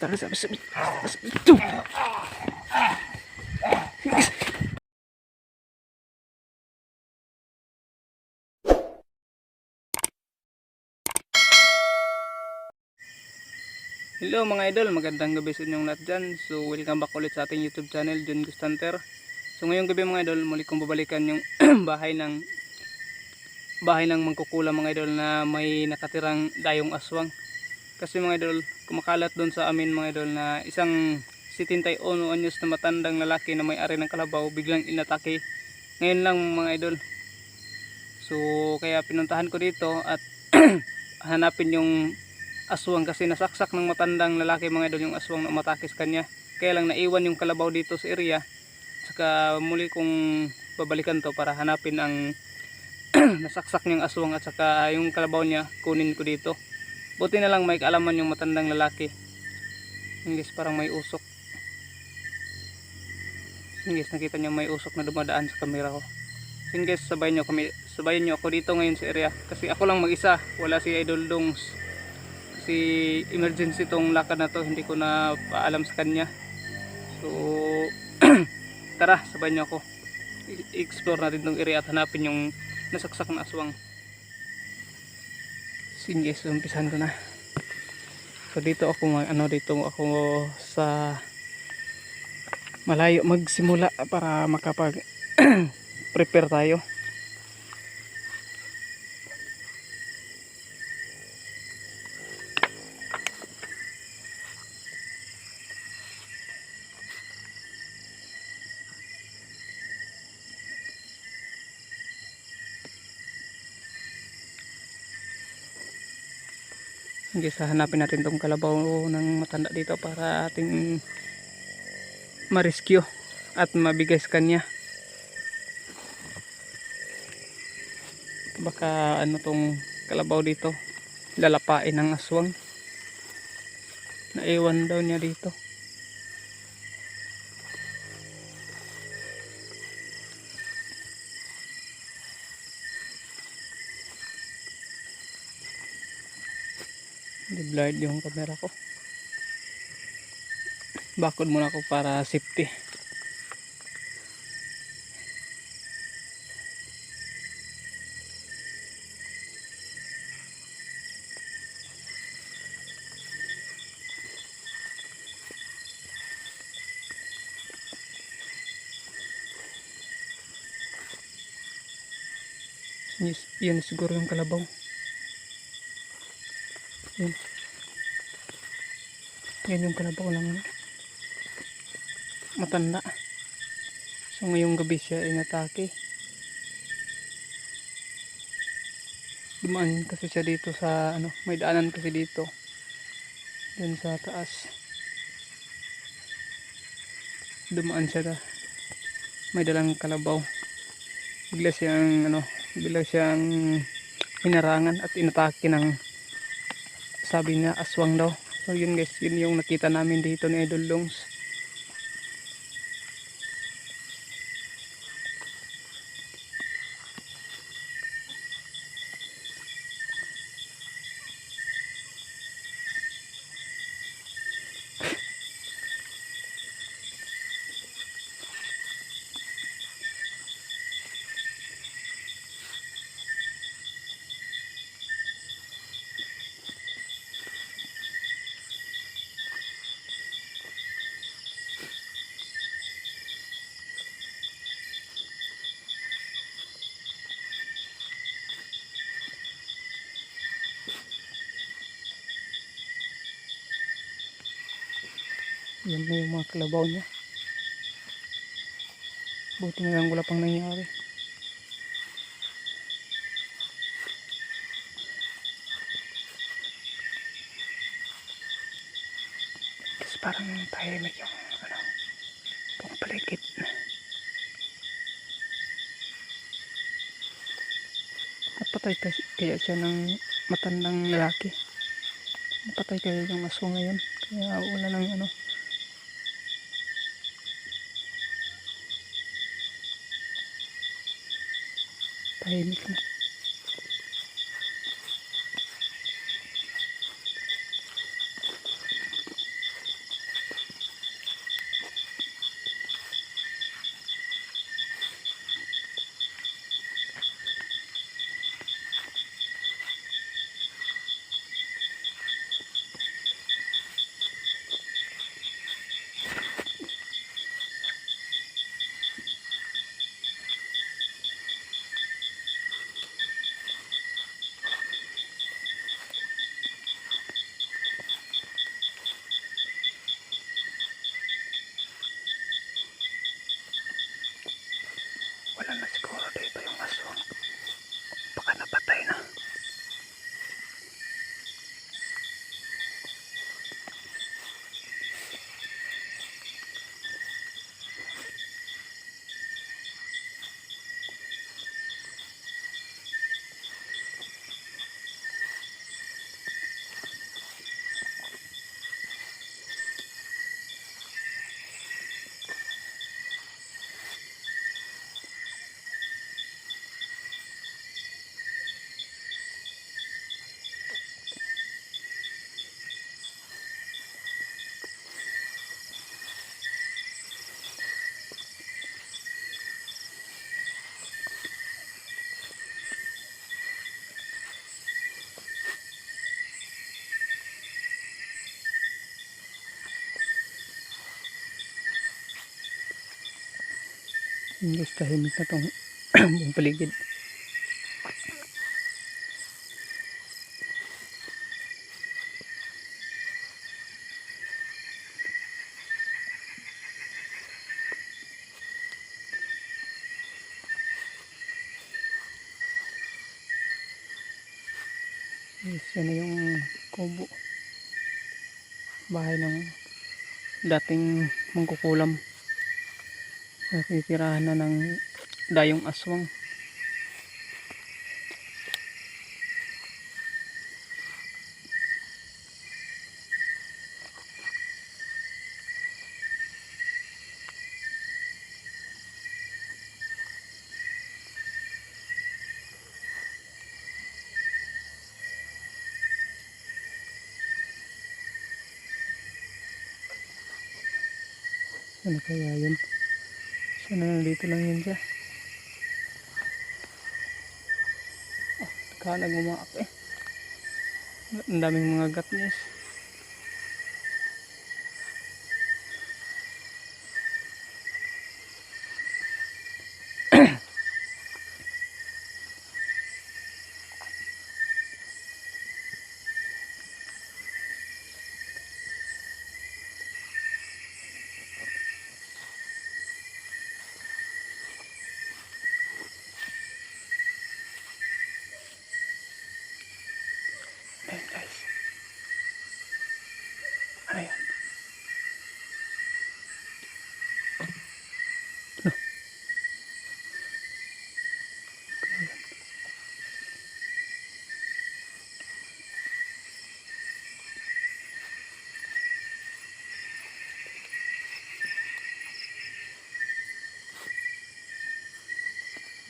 Sabi sabi. Sabi. Tuh. Hello mga idol, magandang gabi sa inyong lahat dyan. So welcome back ulit sa ating YouTube channel, John Gustanter. So ngayong gabi mga idol, muli kong babalikan yung bahay ng bahay ng mangkukulam mga idol na may nakatirang dayong aswang. Kasi mga idol, kumakalat doon sa amin mga idol na isang 71 anyos na matandang lalaki na may-ari ng kalabaw biglang inatake. Ngayon lang mga idol. So kaya pinuntahan ko dito at hanapin yung aswang kasi nasaksak ng matandang lalaki mga idol yung aswang na umatake kanya. Kaya lang naiwan yung kalabaw dito sa area. Saka muli kong babalikan to para hanapin ang nasaksak niyang aswang at saka yung kalabaw niya kunin ko dito. Buti na lang may kaalaman yung matandang lalaki. Ingles parang may usok. Ingles nakita niyo may usok na dumadaan sa kamera ko. Ingles sabayan niyo kami sabayan niyo ako dito ngayon sa area kasi ako lang mag-isa, wala si Idol Dongs kasi emergency tong lakad na to hindi ko na paalam sa kanya so tara sabay niyo ako I- explore natin tong area at hanapin yung nasaksak na aswang so umpisan ko na. So dito ako ano dito ako sa malayo magsimula para makapag prepare tayo Sige, sa hanapin natin tong kalabaw ng matanda dito para ating ma-rescue at mabigay sa kanya. Baka ano tong kalabaw dito, lalapain ng aswang. Naiwan daw niya dito. Blurred yung camera ko. Bakod muna ako para safety. Yes, yan siguro yung kalabaw. Yan. Yan yung kalabaw ng matanda. So ngayong gabi siya inatake. Dumaan kasi siya dito sa ano, may daanan kasi dito. Dun sa taas. Dumaan siya da. May dalang kalabaw. Bigla siyang ano, bigla siyang hinarangan at inatake ng sabi niya aswang daw. So yun guys, yun yung nakita namin dito ni Idol Longs. Yan na yung mga kalabaw niya. Buti na lang wala pang nangyari. Kasi parang tahimik yung ano, pang paligid. Napatay kaya siya ng matandang lalaki. Napatay kaya yung aso ngayon. Kaya wala nang ano, tahimik Walang mas puro, iba yung mas Guys, tahimik na tong buong paligid. Yes, yan na yung kubo. Bahay ng dating mangkukulam. Natitirahan na ng dayong aswang. Ano kaya yun? Sana nandito lang yun siya. Ah, ka nagmamaak eh. Ang daming mga gat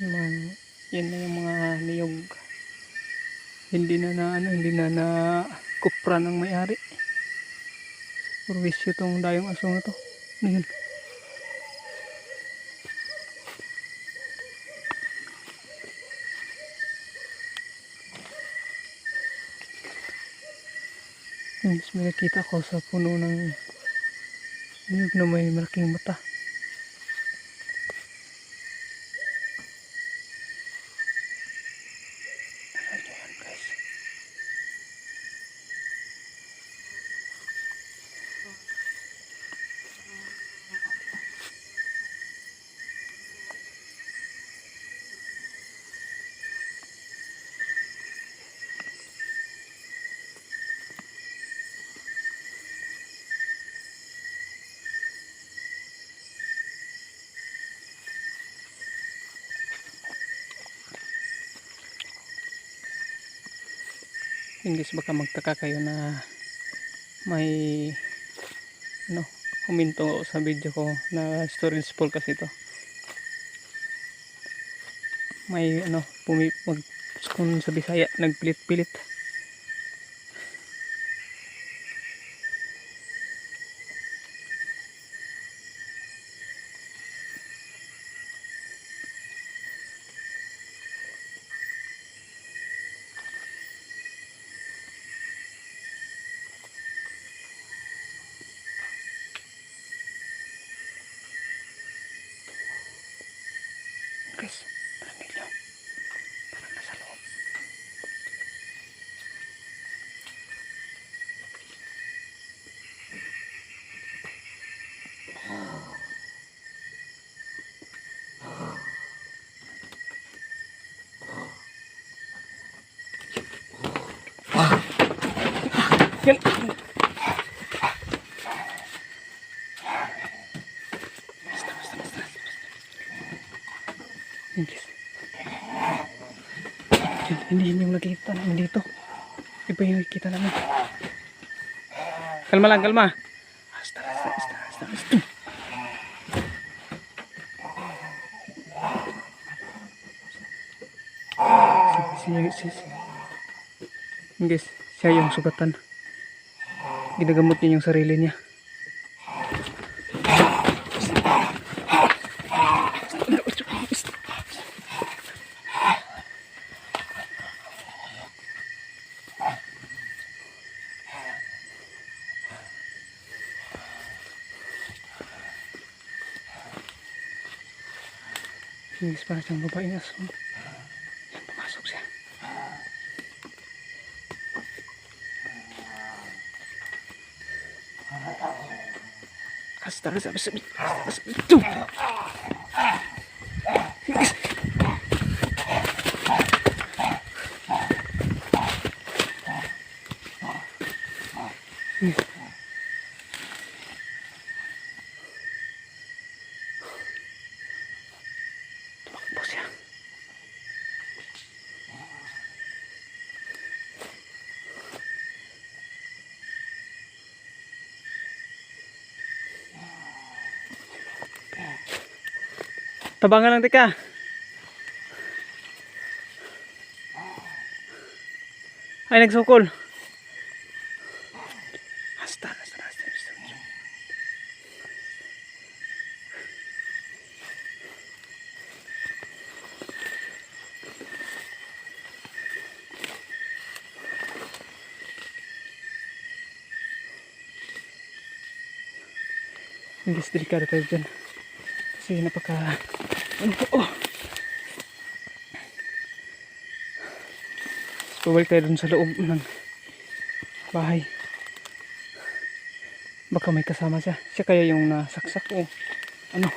mga- Yan na yung mga niyog hindi na na ano, hindi na na kupra ng may-ari. Purwisyo tong dayong aso na to. Ano yun? Yes, may nakita ko sa puno ng niyog na may malaking mata. Yun guys, baka magtaka kayo na may ano, huminto sa video ko na storage full kasi ito. May ano, pumi mag kung sa Bisaya, nagpilit-pilit. Guys, narinig nyo. Parang nasa loob. Yan. Basta, basta, basta. Yan, guys. Yan, hindi, hindi yung nakikita namin dito. Iba yung nakikita namin. Kalma lang, kalma. Basta, basta, basta, basta, basta. Siya, siya, siya. Guys, siya yung sugatan. Ginagamot niya yung sarili niya. Inis para siyang babaeng aso. Yan, pumasok siya. Astaga, sabi sabi. Astaga, sabi. Tabangan lang tika. Ay nagsukol. Hasta, hasta, hasta, hasta. Hindi delikado tayo dyan. Kasi napaka... Ano po? Oh. Pabalik tayo dun sa loob ng bahay. Baka may kasama siya. Siya kaya yung nasaksak o ano.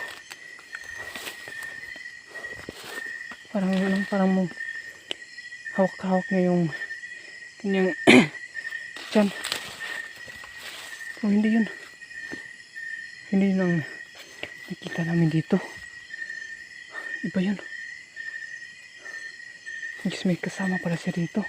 Parang ano, parang mo hawak-hawak niya yung kanyang tiyan. O hindi yun. Hindi yun ang nakita namin dito. Iba yun. Guys, may kasama pala siya dito.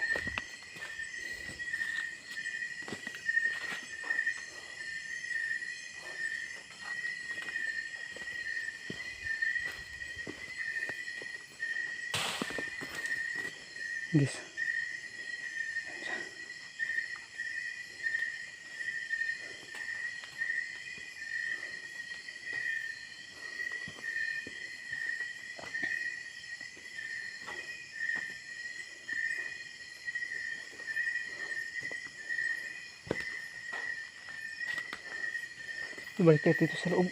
Balik tayo dito sa loob.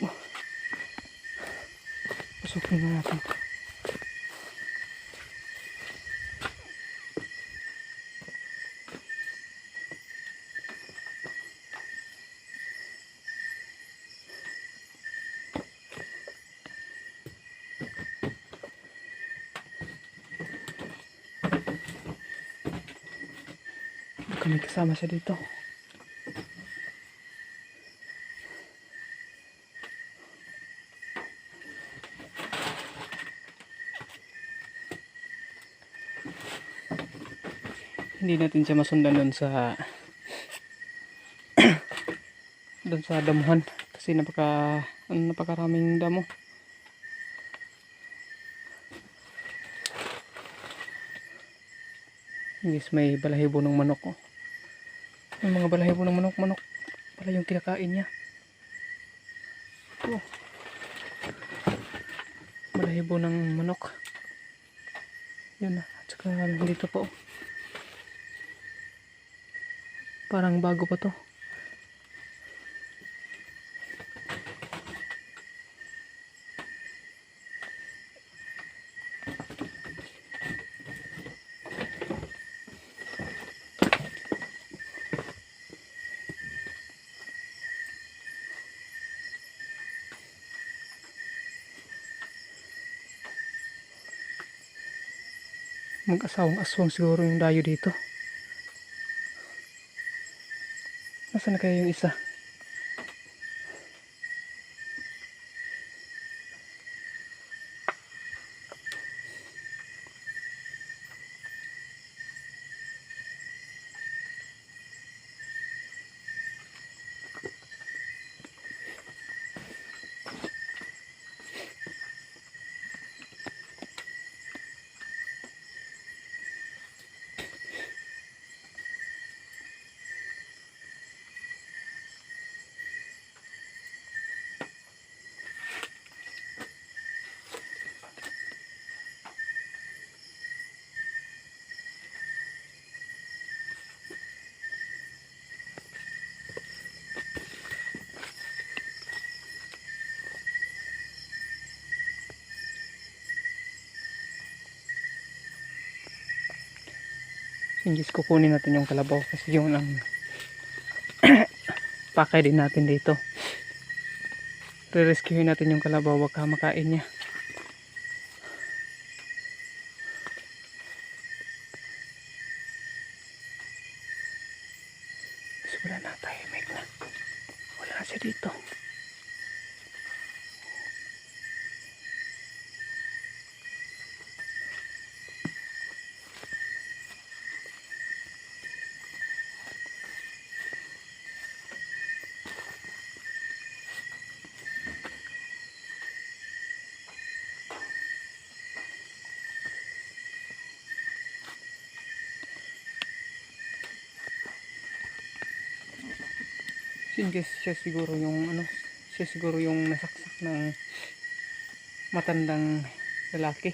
Pasukin na natin. May kasama siya dito. Hindi natin siya masundan doon sa doon sa damuhan kasi napaka ano, napakaraming damo guys may balahibo ng manok oh. may mga balahibo ng manok manok pala yung kinakain niya oh. balahibo ng manok yun na at saka dito po oh. Parang bago pa to. Mag-asawang aswang siguro yung dayo dito. Nasaan na kaya yung isa? Singgis kukunin natin yung kalabaw kasi yun ang pakay din natin dito. Re-rescue natin yung kalabaw baka makain niya. Wala na tahimik na. Wala na siya dito. Singgis siya siguro yung ano, siya siguro yung nasaksak ng matandang lalaki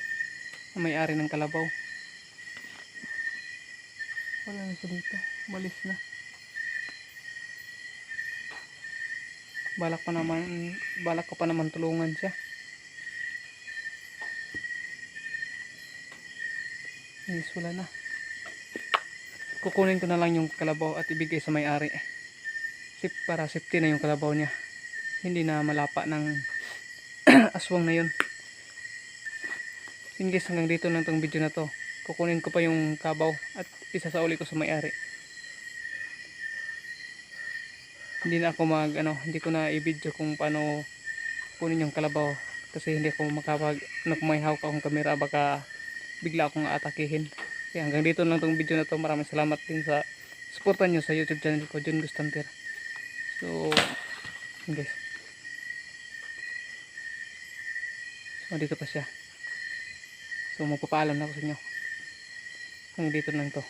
na may-ari ng kalabaw. Wala na siya dito. Malis na. Balak pa naman, balak ko pa naman tulungan siya. Yes, wala na. Kukunin ko na lang yung kalabaw at ibigay sa may-ari sip para safety na yung kalabaw niya. Hindi na malapa ng aswang na yun. Yun guys hanggang dito lang tong video na to. Kukunin ko pa yung kabaw at isa ko sa may-ari. Hindi na ako mag ano hindi ko na i-video kung paano kunin yung kalabaw. Kasi hindi ako makapag may hawak akong kamera baka bigla akong aatakihin. Kaya hanggang dito lang tong video na to. Maraming salamat din sa supportan nyo sa youtube channel ko Jun Gustanter So, guys. So, dito pa siya. So, magpapaalam na ako sa inyo. Hanggang dito lang to.